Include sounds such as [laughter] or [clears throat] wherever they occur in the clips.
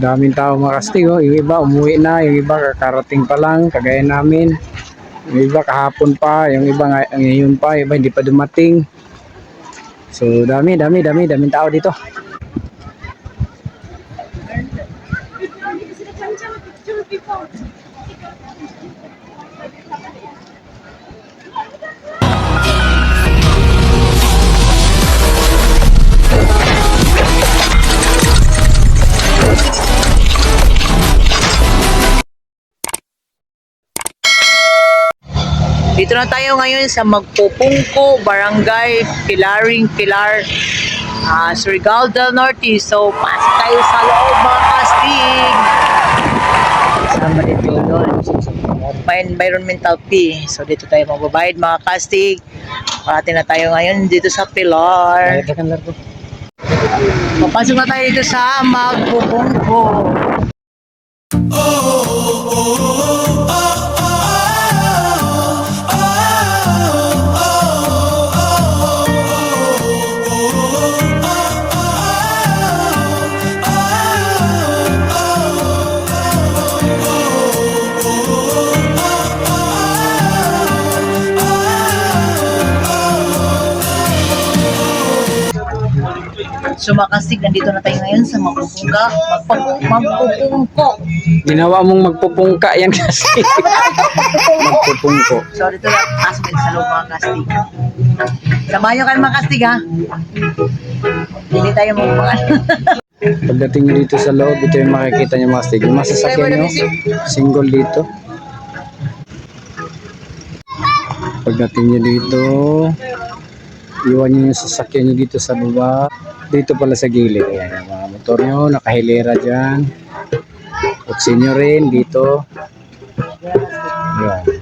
Daming tao mga kastig, oh. Yung iba umuwi na, yung iba kakarating pa lang, kagaya namin. Yung iba kahapon pa, yung iba ngay- ngayon pa, iba hindi pa dumating. So dami, dami, dami, daming tao dito. Dito na tayo ngayon sa Magpupungko, Barangay Pilaring Pilar, uh, Surigao del Norte. So, pasok tayo sa loob mga kastig. Kasama dito doon. Environmental fee. So, dito tayo magbabayad mga kastig. Parating na tayo ngayon dito sa Pilar. Papasok na tayo dito sa Magpupungko. So mga kastig, nandito na tayo ngayon sa Magpupungka. Magpupungko. Magpupungko. Ginawa mong magpupungka yan kasi. magpupungko. So, dito na, pasok din sa loob mga kastig. Samahan nyo kayo mga kastig ha. Hindi tayo mga [laughs] Pagdating nyo dito sa loob, ito yung makikita nyo mga kastig. Yung masasakyan nyo, single dito. Pagdating nyo dito, iwan nyo yung sasakyan nyo dito sa baba. Dito pala sa gilid. Ayan, yung mga motor nyo, nakahilera dyan. Kutsin nyo rin dito. Ayan.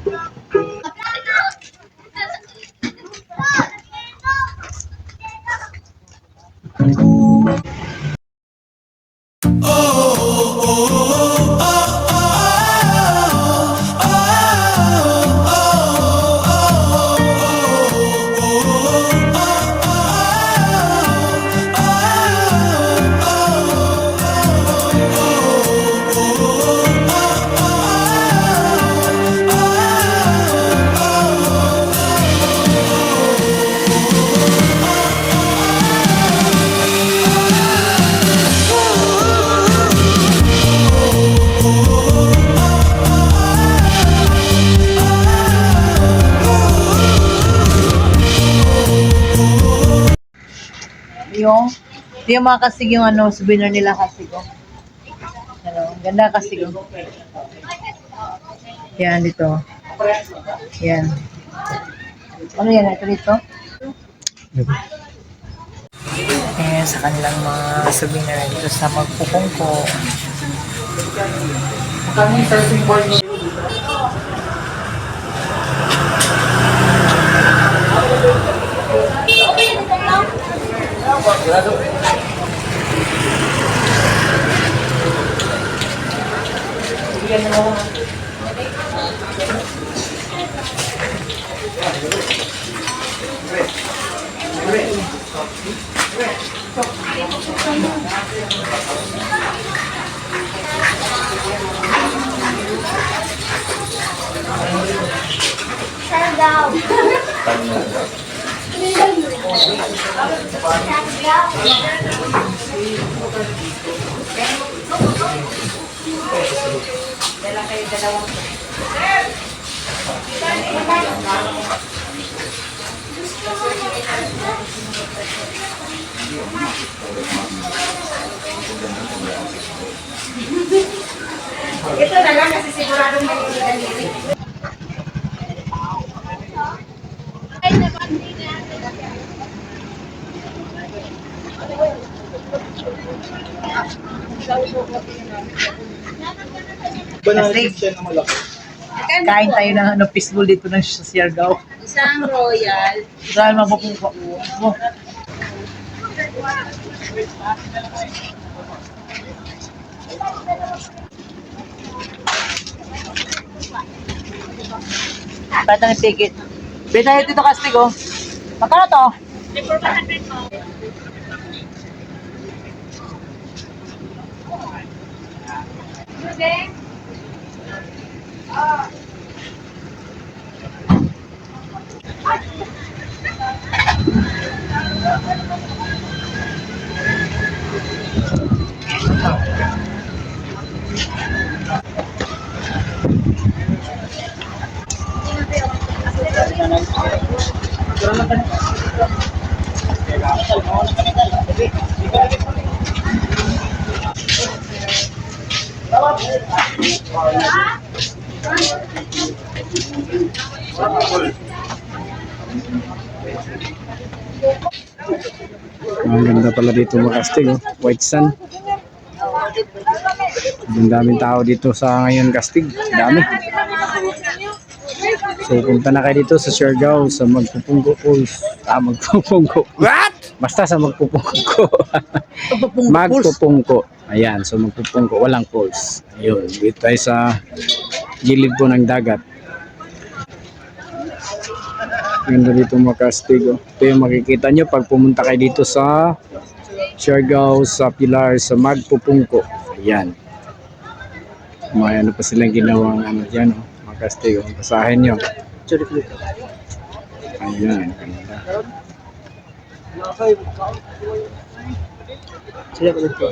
Yung mga kastig yung ano, souvenir nila kastig oh. Ano, ganda kastig oh. Yan dito. Yan. Ano yan? Ito dito? Ayan, sa kanilang mga souvenir dito sa magpupungko. Gracias. [laughs] Thank. Ito na lang kasi siguradong maliligan nila. Kastig. Kain tayo ng ano, fishbowl dito ng Siargao. Isang royal. Saan mapupunta? Oh. Pata ng ticket. Bita tayo dito kastig oh. Magkano to? Ang ganda pala dito mga kastig, oh. White Sun. Ang daming tao dito sa ngayon kastig. Dami. So punta na kayo dito sa Siargao sa Magpupungko Falls. Ah, Magpupungko. What? Basta sa Magpupungko. Magpupungko. Ayan, so Magpupungko. Walang falls. Ayun, dito tayo sa gilid po ng dagat. Ganda dito mga kastig. Oh. Ito yung makikita nyo pag pumunta kayo dito sa Siargao, sa Pilar, sa Magpupungko. Ayan. May ano pa silang ginawang ano dyan. Oh. Mga kastig. Oh. Basahin nyo. Ayan. Ganda. Sila ko dito.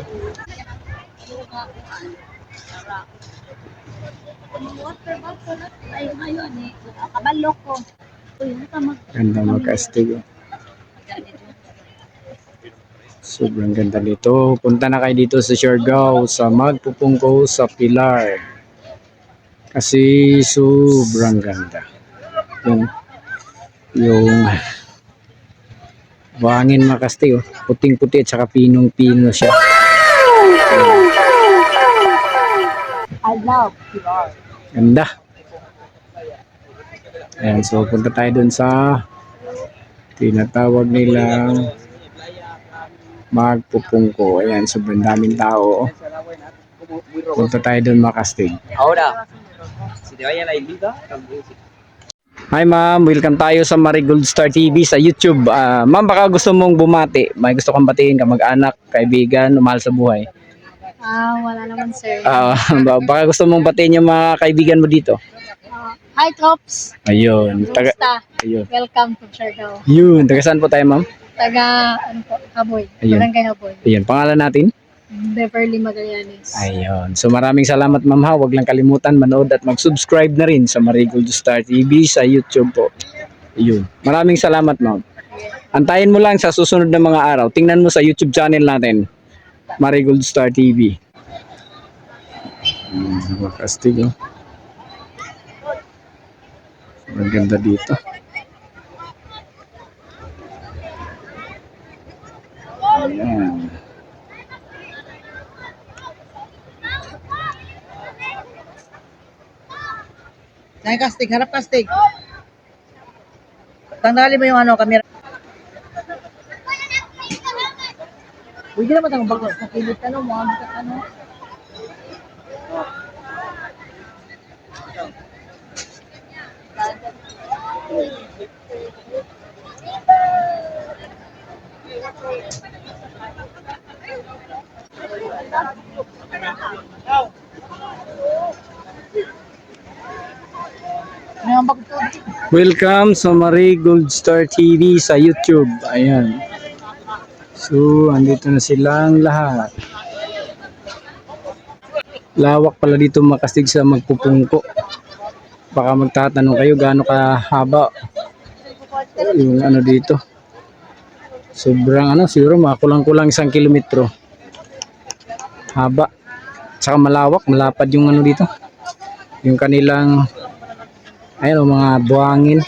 Ay, ngayon eh. Kabalo ko. Ganda mga kastig. Oh. Sobrang ganda dito. Punta na kayo dito sa Siargao, sa Magpupungko, sa Pilar. Kasi sobrang ganda. Yung, yung buhangin mga kastig. Oh. Puting-puti at saka pinong-pino siya. I love Pilar. Ganda. Ayan, so punta tayo dun sa tinatawag nilang magpupungko. Ayan, sobrang daming tao. Punta tayo dun makastig. Ahora, si te vaya la sí. Hi ma'am, welcome tayo sa Marigold Star TV sa YouTube. Ah, ma'am, baka gusto mong bumati. May gusto kang batiin ka mag-anak, kaibigan, mahal sa buhay. Ah, wala naman sir. Ah, [laughs] baka gusto mong batiin yung mga kaibigan mo dito. Hi, Trops. Ayun. Taga, Kumusta? ayun. Welcome to Siargao. Yun. Taga saan po tayo ma'am? Taga, ano po, Haboy. Ayun. Barangay Haboy. Ayun. Pangalan natin? Beverly Magallanes. Ayun. So maraming salamat ma'am ha. Huwag lang kalimutan manood at mag-subscribe na rin sa Marigold Star TV sa YouTube po. Ayun. Maraming salamat ma'am. Antayin mo lang sa susunod na mga araw. Tingnan mo sa YouTube channel natin. Marigold Star TV. Hmm, makastig oh. Ang ganda dito. Ayan. Saan kastig? Harap kastig. Tanggalin mo yung ano, camera. Uy, di naman tayong bago. Sa kilit ano, mga bigat ano. May mga bago Welcome sa Marigold Star TV sa YouTube. Ayan. So, andito na silang lahat. Lawak pala dito makastig sa magpupungko. Baka magtatanong kayo gaano kahaba yung ano dito. Sobrang ano, siguro mga kulang-kulang isang kilometro. Haba. Tsaka malawak, malapad yung ano dito. Yung kanilang ayun o, mga buhangin.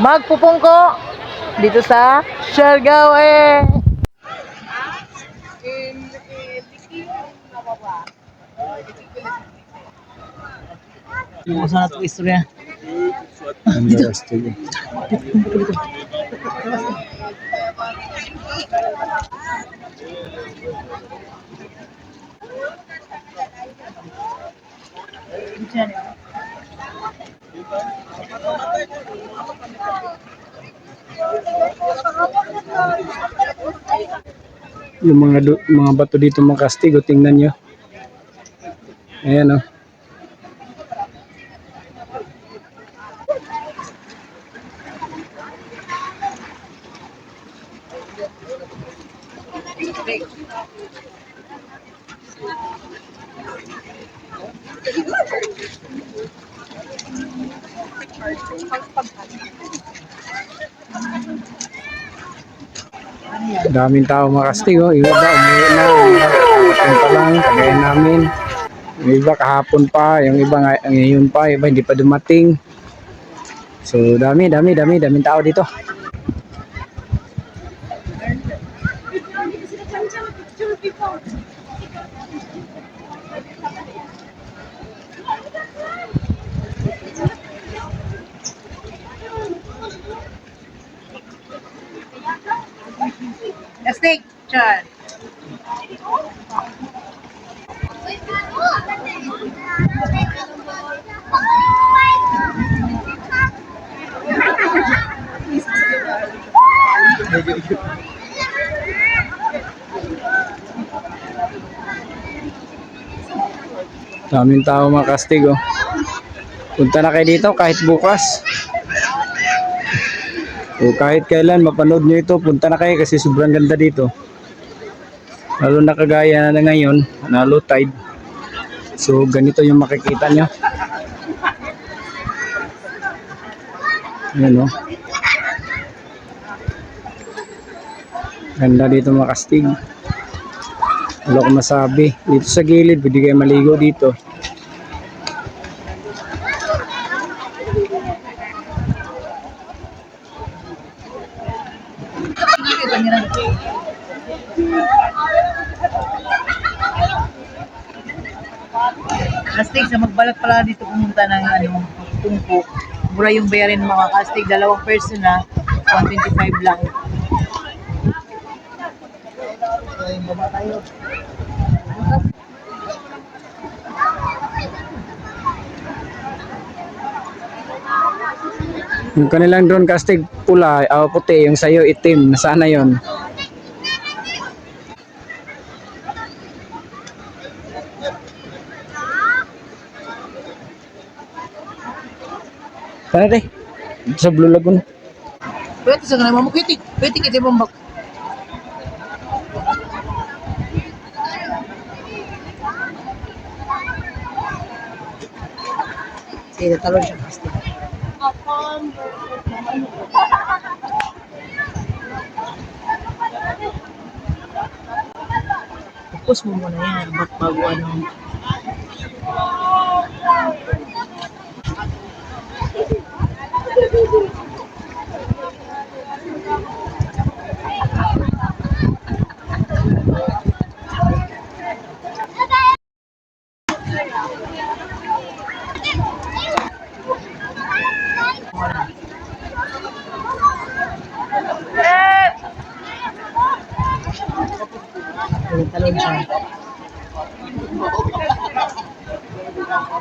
Magpupungko dito sa Siargao eh. Kumusta na ito istorya? Yung mga mga bato dito mga kastig, o, tingnan nyo. Ayan oh. Daming tao mga kastig oh. Iba ba, umuwi na. Yung pa lang, kagaya namin. Yung iba kahapon pa, yung iba nga- ngayon pa, iba hindi pa dumating. So dami, dami, dami, daming tao dito. Chan. Daming tao mga kastig oh. Punta na kayo dito kahit bukas. O kahit kailan mapanood nyo ito, punta na kayo kasi sobrang ganda dito. Lalo na kagaya na ngayon, na low tide. So ganito yung makikita nyo. Yan oh. Ganda dito mga kastig. Wala ko masabi. Dito sa gilid, pwede kayo maligo dito. Pala dito pumunta ng ano, tungko. Mura yung bayarin mga kastig, dalawang person na, 125 lang. Ayun, baba. Yung kanilang drone casting pula, ah, puti, yung sayo itim, nasana yon. Deh? Dito Sa Blue Lagoon. Pwede sa kanila mo kitik. Pwede kita mo mag... Sige, talon siya. Tapos mo muna yan. Ba't bago ano?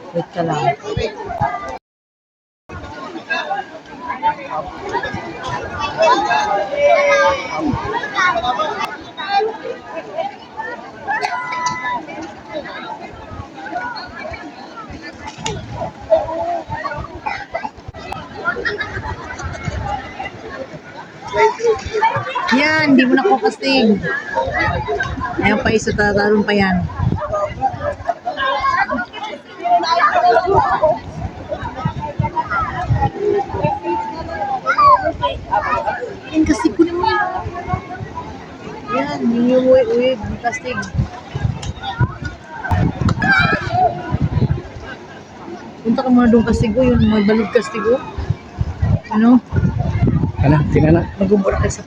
Wait ka lang. Yan, hindi mo na kupastig. Ayan pa isa, tatalon pa. Yan, kasi kunin mo yan. Yan, yun yung wig, wig, kastig. Punta ka muna doon kastigo, yun, may balog kastigo. Ano? Ano, tingnan na. Nagumura ka sa...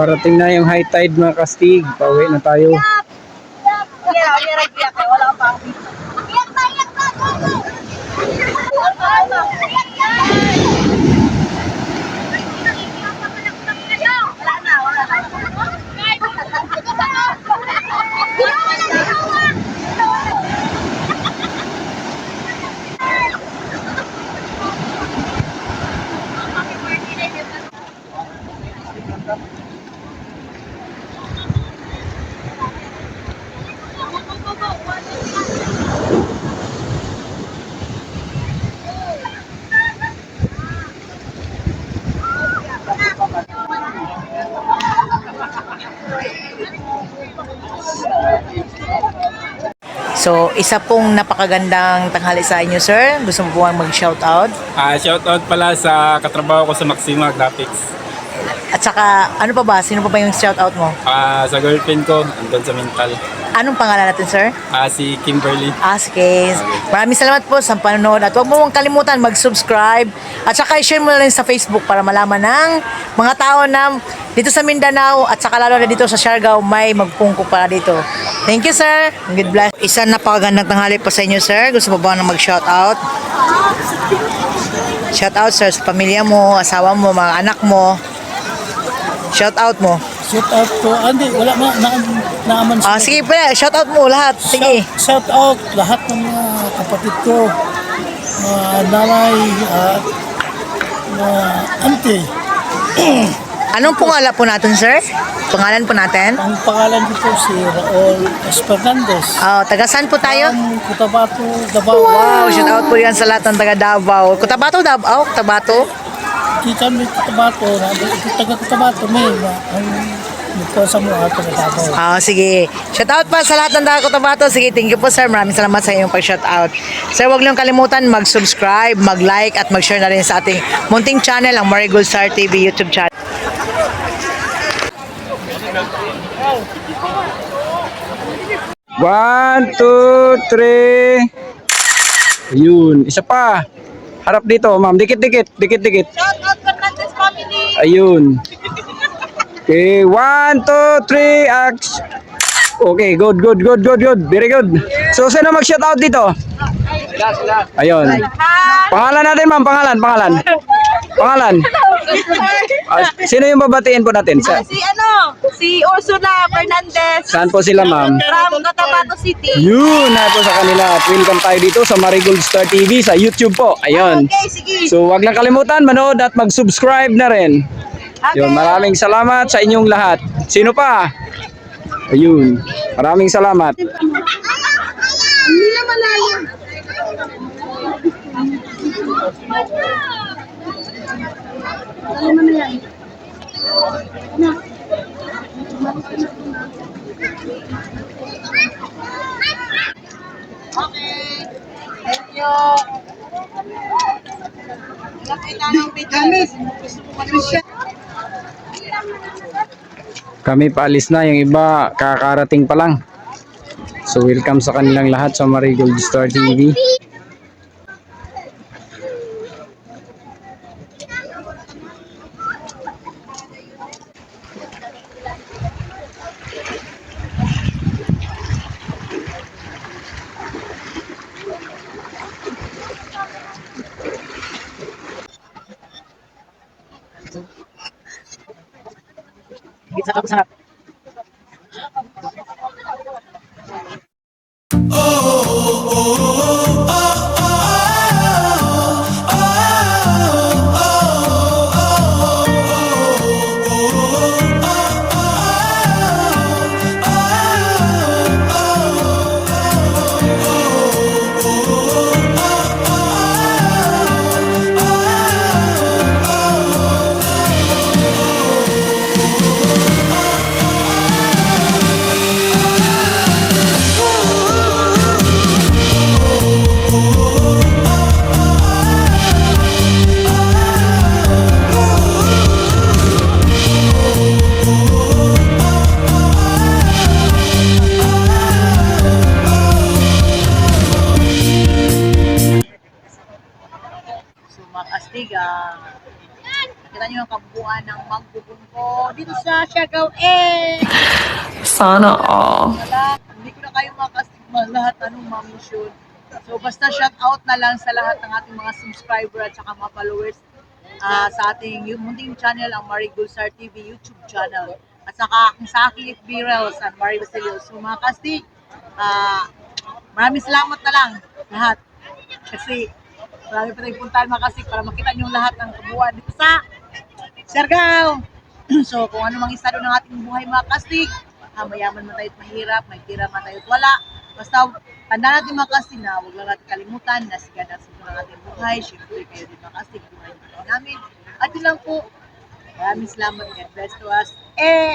parating na yung high tide mga kastig. Pauwi na tayo. Kaya lang, kaya lang, kaya wala pa. Iyak na, iyak na, go, go. Iyak na, iyak na. Wala na, wala na. So, isa pong napakagandang tanghali sa inyo, sir. Gusto mo po mag-shout out? Ah, shoutout pala sa katrabaho ko sa Maxima Graphics. At saka, ano pa ba? Sino pa ba yung shout out mo? Ah, sa girlfriend ko, andun sa mental. Anong pangalan natin, sir? Ah, si Kimberly. Ah, sige. Maraming salamat po sa panonood at huwag mo mong kalimutan mag-subscribe at saka i-share mo na rin sa Facebook para malaman ng mga tao na dito sa Mindanao at saka lalo na dito sa Siargao may magpungko para dito. Thank you, sir. Good bless. Isa napakagandang tanghali po sa inyo, sir. Gusto mo ba na mag-shout out? Shout out, sir, sa pamilya mo, asawa mo, mga anak mo. Shout out mo. Shout out ko. Ah, hindi, wala na, na, naaman Ah, sige pala, shout out mo lahat. Sige. Shout, shout out lahat ng mga kapatid ko, mga nanay at mga auntie. [clears throat] Anong pangalan po natin, sir? Pangalan po natin? Ang pangalan ko po si Raul S. Fernandez. Oh, taga saan po tayo? Ang Cotabato, Davao. Wow, shout out po yan sa lahat ng taga Davao. Cotabato, Davao, Cotabato. Kita may Cotabato, taga Cotabato may na ang nito sa mga taga Davao. Ah, sige. Shout out pa sa lahat ng taga Cotabato. Sige, thank you po sir. Maraming salamat sa inyong pag-shout out. Sir, huwag niyong kalimutan mag-subscribe, mag-like at mag-share na rin sa ating munting channel, ang Marigold Star TV YouTube channel. One, two, three. Ayun. Isa pa. Harap dito, ma'am. Dikit-dikit. Dikit-dikit. Shout out Fernandez family. Ayun. Okay, one, two, three, action. Okay, good, good, good, good, good. Very good. So, sino mag-shout out dito? Ayun. Pangalan natin, ma'am. Pangalan, pangalan. Pangalan. Ah, sino yung babatiin po natin? Sa, Si ano, si Ursula Fernandez saan po sila, ma'am? from Cotabato City. Yun, na po sa kanila. Welcome tayo dito sa Marigold Star TV sa YouTube po. Ayun. Okay, sige. So, wag lang kalimutan, manood at mag-subscribe na rin. Yun, maraming salamat sa inyong lahat. Sino pa? Ayun. Maraming salamat. Hindi na. Alam mo na yan. Na. Okay. Thank you. Nakita ng Gamit. Kami paalis na, yung iba kakarating pa lang. So welcome sa kanilang lahat sa Marigold Star TV. Thumbs up. Ma-mission. So basta shout out na lang sa lahat ng ating mga subscriber at saka mga followers ah, sa ating yung munting channel, ang Marie Gulsar TV YouTube channel. At saka aking sa aking FB Reels at Marie Basilio. So mga kastig, ah, maraming salamat na lang lahat. Kasi marami pa tayong puntahan mga kastig para makita niyo lahat ng kabuuan dito sa Siargao. [clears throat] so kung ano mang estado ng ating buhay mga kastig, ah, mayaman man tayo at mahirap, may tira man tayo at wala. Basta tanda natin mga kastig na huwag lang natin kalimutan na siga na sa ng ating buhay. Siyempre kayo din mga kastig, buhay namin. At yun lang po. Maraming salamat. God bless to us. Eh!